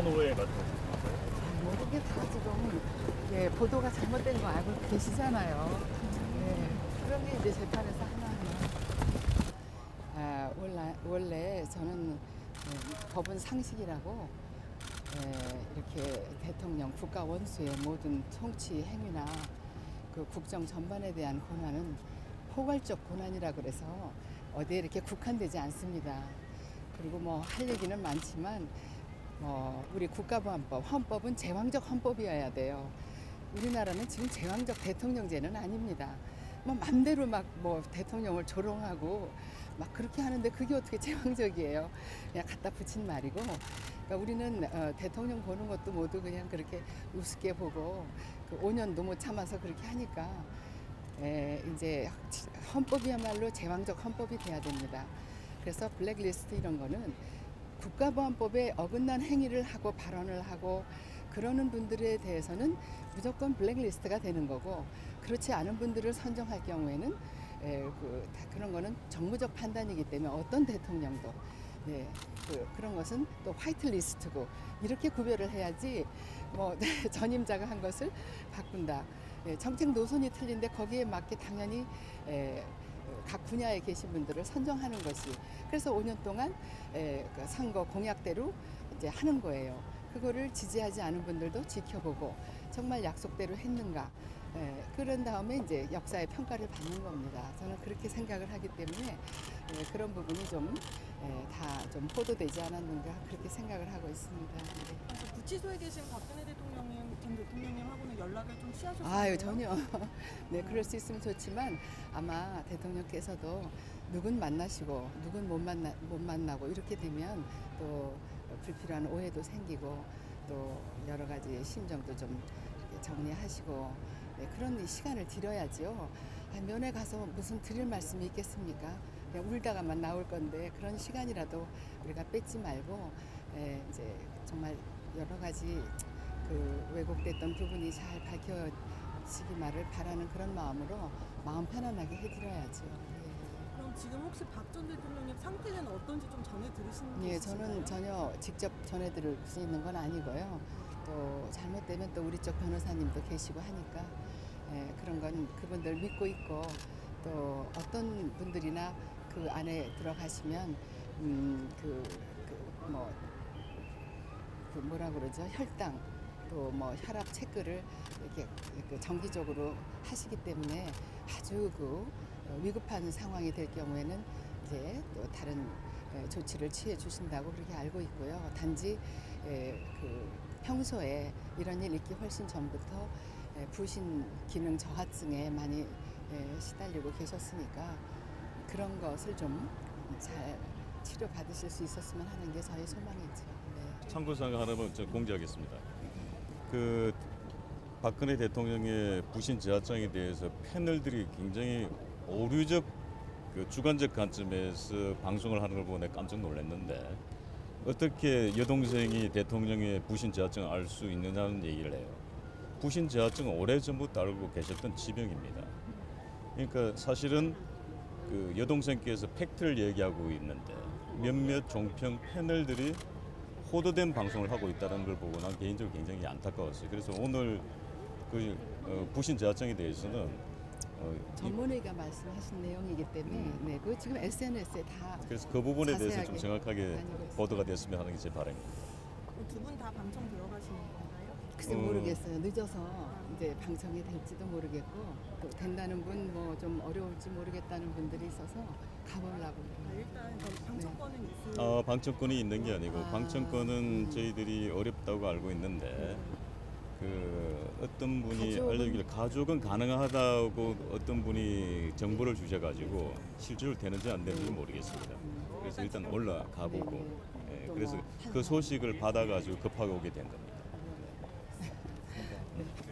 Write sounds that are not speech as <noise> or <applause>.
어떤 오해에 맞고? 모든 게 다 지금 예, 보도가 잘못된 거 알고 계시잖아요. 예, 그런 게 이제 재판에서 하나하나 아, 원래, 원래 저는 예, 법은 상식이라고 예, 이렇게 대통령 국가 원수의 모든 통치 행위나 그 국정 전반에 대한 권한은 포괄적 권한이라 그래서 어디에 이렇게 국한되지 않습니다. 그리고 뭐 할 얘기는 많지만 뭐 우리 국가보안법 헌법은 제왕적 헌법이어야 돼요. 우리나라는 지금 제왕적 대통령제는 아닙니다. 뭐 맘대로 막 뭐 대통령을 조롱하고 막 그렇게 하는데 그게 어떻게 제왕적이에요? 그냥 갖다 붙인 말이고. 그러니까 우리는 어, 대통령 보는 것도 모두 그냥 그렇게 우습게 보고 그 5년도 못 참아서 그렇게 하니까 에, 이제 헌법이야말로 제왕적 헌법이 돼야 됩니다. 그래서 블랙리스트 이런 거는 국가보안법에 어긋난 행위를 하고 발언을 하고 그러는 분들에 대해서는 무조건 블랙리스트가 되는 거고 그렇지 않은 분들을 선정할 경우에는 에, 그, 다 그런 거는 정무적 판단이기 때문에 어떤 대통령도 네, 그, 그런 것은 또 화이트 리스트고 이렇게 구별을 해야지 뭐 <laughs> 전임자가 한 것을 바꾼다. 예, 정책 노선이 틀린데 거기에 맞게 당연히 에, 각 분야에 계신 분들을 선정하는 것이 그래서 5년 동안 에, 그 선거 공약대로 이제 하는 거예요. 그거를 지지하지 않은 분들도 지켜보고 정말 약속대로 했는가 에, 그런 다음에 이제 역사의 평가를 받는 겁니다. 저는 그렇게 생각을 하기 때문에 에, 그런 부분이 좀 다좀 보도되지 않았는가 그렇게 생각을 하고 있습니다. 네. 구치소에 계신 박근혜 대통령님 전 대통령님하고는 연락을 좀 취하셨어요? 아유 전혀 <laughs> 네 그럴 수 있으면 좋지만 아마 대통령께서도 누군 만나시고 누군 못 만나 못 만나고 이렇게 되면 또 불필요한 오해도 생기고 또 여러 가지 심정도 좀 정리하시고 네, 그런 시간을 드려야지요. 아, 면회 가서 무슨 드릴 말씀이 있겠습니까? 그냥 울다가만 나올 건데 그런 시간이라도 우리가 뺏지 말고 에, 이제 정말 여러 가지 그 왜곡됐던 부분이 잘 밝혀지기만을 바라는 그런 마음으로 마음 편안하게 해드려야죠. 그럼 지금 혹시 박 전 대통령님 상태는 어떤지 좀 전해 들으신 게 예, 예? 저는 전혀 직접 전해드릴 수 있는 건 아니고요. 또 잘못되면 또 우리 쪽 변호사님도 계시고 하니까 예, 그런 건 그분들 믿고 있고 또 어떤 분들이나 그 안에 들어가시면 음, 음그뭐 그 뭐라 그러죠 혈당 또 뭐 혈압 체크를 이렇게 그 정기적으로 하시기 때문에 아주 그 어, 위급한 상황이 될 경우에는 이제 또 다른 에, 조치를 취해 주신다고 그렇게 알고 있고요. 단지 에, 그 평소에 이런 일 있기 훨씬 전부터 에, 부신 기능 저하증에 많이 에, 시달리고 계셨으니까 그런 것을 좀 잘 치료 받으실 수 있었으면 하는 게 저희 소망이죠. 네. 참고 사항 하나만 좀 공지하겠습니다. 그 박근혜 대통령의 부신 지하장에 대해서 패널들이 굉장히 오류적 그 주관적 관점에서 방송을 하는 걸 보고 내가 깜짝 놀랐는데 어떻게 여동생이 대통령의 부신 지하증을 알 수 있느냐는 얘기를 해요. 부신 지하증은 오래전부터 알고 계셨던 지병입니다. 그러니까 사실은 그 여동생께서 팩트를 얘기하고 있는데 몇몇 종평 패널들이 호도된 방송을 하고 있다는 걸 보고 난 개인적으로 굉장히 안타까웠어요. 그래서 오늘 그 어, 부신 제하장에 대해서는 어, 이- 전문의가 말씀하신 내용이기 때문에 네, 그거 지금 SNS에 다 그래서 그 부분에 대해서 좀 정확하게. 보도가 됐으면 하는 게 제 바람입니다. 두 분 다 방청 들어가시는 건가요? 글쎄 어. 모르겠어요. 늦어서 이제 방청이 될지도 모르겠고 또 된다는 분 뭐 좀 어려울지 모르겠다는 분들이 있어서 가보려고 아, 그래요. 일단 그럼 방청권은 있을 어, 방청권이 있는 게 아니고 아, 방청권은 음. 저희들이 어렵다고 알고 있는데 그 어떤 분이 가족은- 알려주길 가족은 가능하다고 어떤 분이 정보를 주셔가지고 실제로 되는지 안 되는지 모르겠습니다. 그래서 일단 올라가 보고 네, 네. 예, 또 그래서 뭐 그 소식을 받아가지고 급하게 오게 된 겁니다. Yeah.